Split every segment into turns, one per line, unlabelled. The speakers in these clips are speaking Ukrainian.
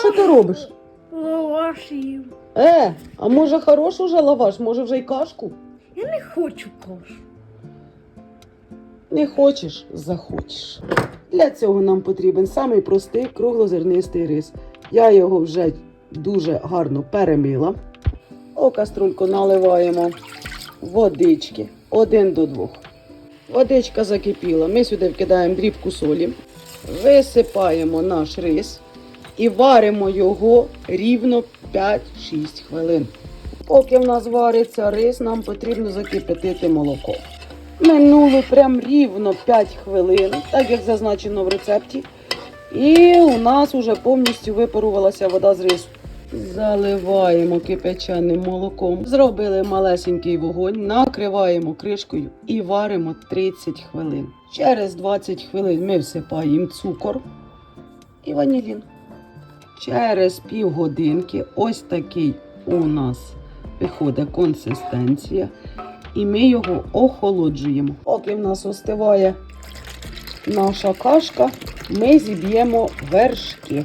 Що ти робиш?
Лаваш їм.
Е, а може хорош уже лаваш, може вже й кашку?
Я не хочу кашу.
Не хочеш, захочеш. Для цього нам потрібен самий простий круглозернистий рис. Я його вже дуже гарно перемила. У каструльку наливаємо водички один до двох. Водичка закипіла. Ми сюди вкидаємо дрібку солі, висипаємо наш рис і варимо його рівно 5-6 хвилин. Поки в нас вариться рис, нам потрібно закипятити молоко. Минуло прям рівно 5 хвилин, так як зазначено в рецепті. І у нас вже повністю випарувалася вода з рису. Заливаємо кипяченим молоком. Зробили малесенький вогонь, накриваємо кришкою і варимо 30 хвилин. Через 20 хвилин ми всипаємо цукор і ванілін. Через півгодинки ось такий у нас виходить консистенція. І ми його охолоджуємо. Поки в нас остиває наша кашка, ми зіб'ємо вершки.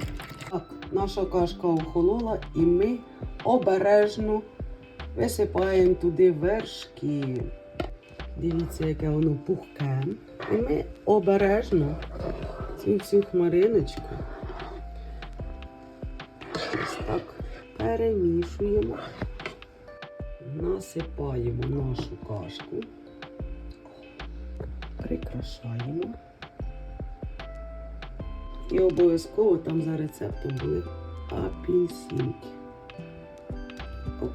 Так, наша кашка охолола, і ми обережно висипаємо туди вершки. Дивіться, яке воно пухке. І ми обережно цю всю хмариночку так перемішуємо. Насипаємо нашу кашку, прикрашаємо. І обов'язково там за рецептом були апельсинки. Оп.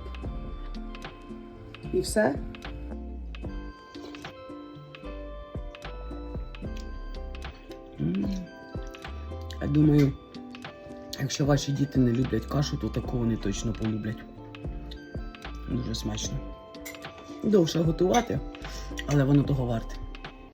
І все. Я думаю, якщо ваші діти не люблять кашу, то таку вони точно полюблять. Дуже смачно. Довше готувати, але воно того варте.